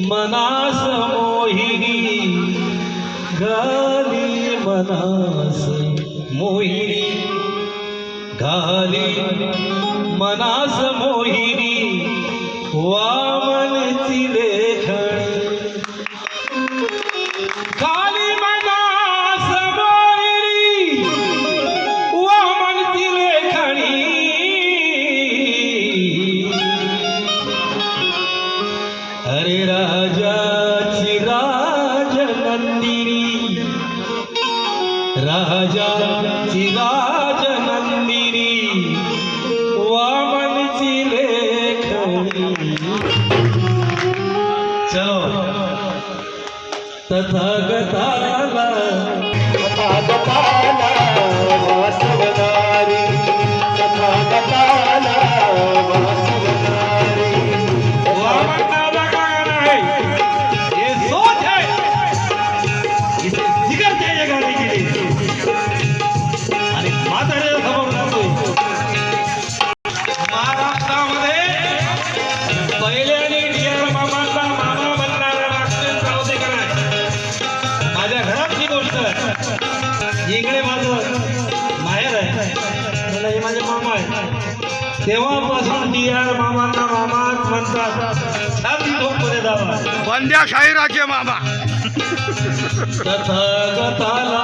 मनास मोहिनी घाली मनास मोहिनी घाली मनास मोहिनी अरे राजाची राजनंदिनी राजाची राजनंदिनी वामनची लेखनी चलो। तथागताला तथागता इकडे माझं माहेर आहे. मला हे माझे मामा आहे तेव्हापासून डी आर मामांना मामाच म्हणतात दावा. वंद्या शाहिराचे मामा. तथागताला